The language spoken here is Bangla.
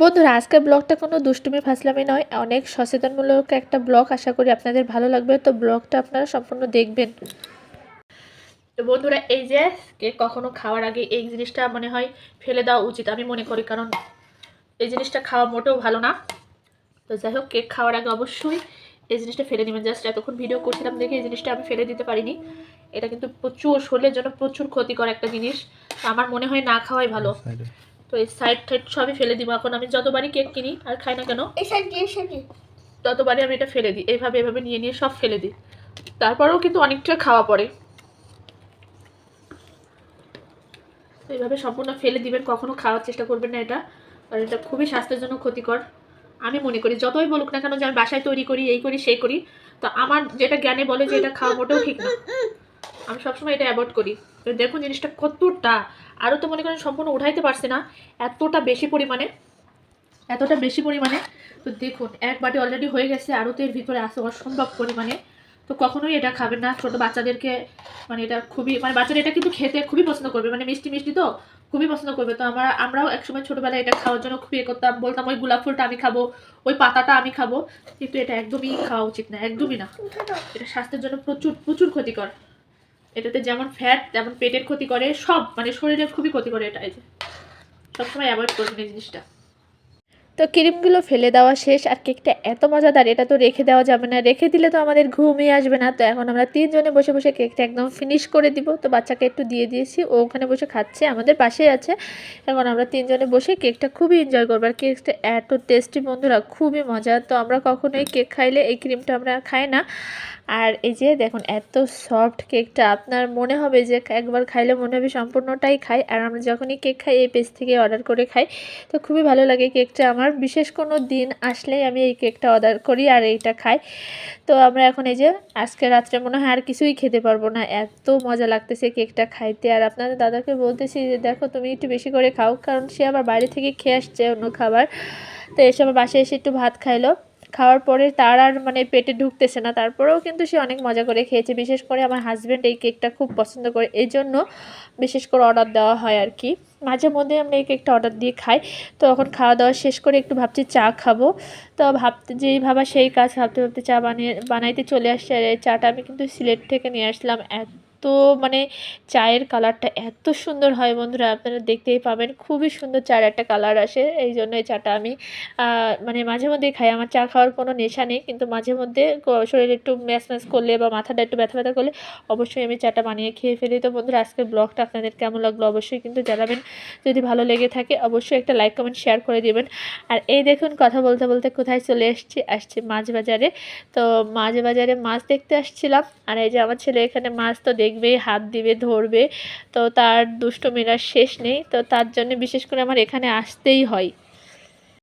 বন্ধুরা, আজকের ব্লগটা কোনো দুষ্টুমি ফাসলামি নয়। অনেক সচেতনমূলক একটা ব্লগ। আশা করি আপনাদের ভালো লাগবে। তো ব্লগটা আপনারা সম্পূর্ণ দেখবেন। তো বন্ধুরা, এই যে কেক কখনো খাওয়ার আগে এই জিনিসটা মনে হয় ফেলে দেওয়া উচিত, আমি মনে করি। কারণ এই জিনিসটা খাওয়া মোটেও ভালো না। তো যাই হোক, কেক খাওয়ার আগে অবশ্যই এই জিনিসটা ফেলে নেবেন জাস্ট এতক্ষণ ভিডিও করছিলাম দেখে এই জিনিসটা আমি ফেলে দিতে পারিনি। এটা কিন্তু প্রচুর শরীরের জন্য প্রচুর ক্ষতিকর একটা জিনিস। তো আমার মনে হয় না খাওয়াই ভালো। তো এই সাইড টাইড সবই ফেলে দিব। এখন আমি যতবারই কেক কিনি আর খাই না কেন ততবারই আমি এটা ফেলে দিই। এইভাবে এভাবে নিয়ে নিয়ে সব ফেলে দিই। তারপরেও কিন্তু অনেকটা খাওয়া পড়ে। তো এইভাবে সম্পূর্ণ ফেলে দিবেন কখনো খাওয়ার চেষ্টা করবেন না এটা। কারণ এটা খুবই স্বাস্থ্যের জন্য ক্ষতিকর। আমি মনে করি যতই বলুক না কেন যে আমি বাসায় তৈরি করি এই করি সেই করি। তো আমার যেটা জ্ঞানে বলে যে এটা খাওয়া মোটেও ঠিক না। আমি সবসময় এটা অ্যাভয়েড করি। দেখুন জিনিসটা কতটা, আরও তো মনে করেন সম্পূর্ণ উঠাইতে পারছে না, এতটা বেশি পরিমাণে, এতটা বেশি পরিমাণে। তো দেখুন, এক বাটি অলরেডি হয়ে গেছে, আরও তো এর ভিতরে আছে অসম্ভব পরিমাণে। তো কখনোই এটা খাবেন না, ছোটো বাচ্চাদেরকে মানে এটা খুবই মানে বাচ্চারা এটা কিন্তু খেতে খুবই পছন্দ করবে মানে মিষ্টি মিষ্টি তো, খুবই পছন্দ করবে। তো আমরা, আমরাও একসময় ছোটোবেলায় এটা খাওয়ার জন্য খুবই এ করতাম, বলতাম ওই গোলাপ ফুলটা আমি খাব, ওই পাতাটা আমি খাব, কিন্তু এটা একদমই খাওয়া উচিত না, একদমই না। এটা স্বাস্থ্যের জন্য প্রচুর প্রচুর ক্ষতিকর। এটাতে যেমন ফ্যাট তেমন পেটের ক্ষতি করে, সব মানে শরীরের খুবই ক্ষতি করে এটা যে। সবসময় অ্যাভয়েড করবেন এই জিনিসটা। তো ক্রিমগুলো ফেলে দেওয়া শেষ, আর কেকটা এত মজাদার, এটা তো রেখে দেওয়া যাবে না। রেখে দিলে তো আমাদের ঘুমিয়ে আসবে না। তো এখন আমরা তিনজনে বসে বসে কেকটা একদম ফিনিশ করে দিব। তো বাচ্চাকে একটু দিয়ে দিয়েছি, ও ওখানে বসে খাচ্ছে, আমাদের পাশেই আছে। এখন আমরা তিনজনে বসে কেকটা খুবই এনজয় করব। আর কেকটা এত টেস্টি বন্ধুরা, খুবই মজা। তো আমরা কখনোই কেক খাইলে এই ক্রিমটা আমরা খাই না। আর এই যে দেখুন, এত সফট কেকটা আপনার মনে হবে যে একবার খাইলে মনে হবে সম্পূর্ণটাই খাই। আর আমরা যখনই কেক খাই, এই পেজ থেকে অর্ডার করে খাই। তো খুবই ভালো লাগে কেকটা আমার। বিশেষ কোনো দিন আসলেই আমি এই কেকটা অর্ডার করি আর এইটা খাই। তো আমরা এখন এই যে আজকে রাত্রে মনে হয় আর কিছুই খেতে পারব না। এত মজা লাগতেছে কেকটা খাইতে। আর আপনাদের দাদাকে বলতেছি যে, দেখো, তুমি একটু বেশি করে খাও। কারণ সে আবার বাইরে থেকে খেয়ে আসছে অন্য খাবার। তো এসে আবার বাসায় এসে একটু ভাত খাইলো। খাওয়ার পরে তার আর মানে পেটে ঢুকতেছে না। তারপরেও কিন্তু সে অনেক মজা করে খেয়েছে। বিশেষ করে আমার হাজব্যান্ড এই কেকটা খুব পছন্দ করে। এই জন্য বিশেষ করে অর্ডার দেওয়া হয় আর কি। মাঝে মধ্যে আমরা এই কেকটা অর্ডার দিয়ে খাই। তো এখন খাওয়া দাওয়া শেষ করে একটু ভাবছি চা খাব। তো ভাবতে যেই ভাবা সেই কাজ ভাবতে ভাবতে চা বানিয়ে, বানাইতে চলে আসছে। আর চাটা আমি কিন্তু সিলেট থেকে নিয়ে আসলাম। এত মানে চায়ের কালারটা এত সুন্দর হয় বন্ধুরা, আপনারা দেখতেই পাবেন। খুবই সুন্দর চায়ের একটা কালার আসে, এই জন্য এই চাটা আমি মানে মাঝে মধ্যেই খাই। আমার চা খাওয়ার কোনো নেশা নেই, কিন্তু মাঝে মধ্যে শরীরে একটু ম্যাচ ম্যাচ করলে বা মাথাটা একটু ব্যথা ব্যথা করলে অবশ্যই আমি চাটা বানিয়ে খেয়ে ফেলি। তো বন্ধুরা, আজকের ব্লগটা আপনাদের কেমন লাগল অবশ্যই কিন্তু জানাবেন। যদি ভালো লেগে থাকে অবশ্যই একটা লাইক, কমেন্ট, শেয়ার করে দিবেন। আর এই দেখুন কথা বলতে বলতে কোথায় চলে এসেছি, আসছি মাছ বাজারে। তো মাছ বাজারে মাছ দেখতে আসছিলাম। আর এই যে আমার ছেলে এখানে মাছ তো দেখবে, হাত দিবে, ধরবে। তো তার দুষ্টমিরার শেষ নেই। তো তার জন্য বিশেষ করে আমার এখানে আসতেই হয়।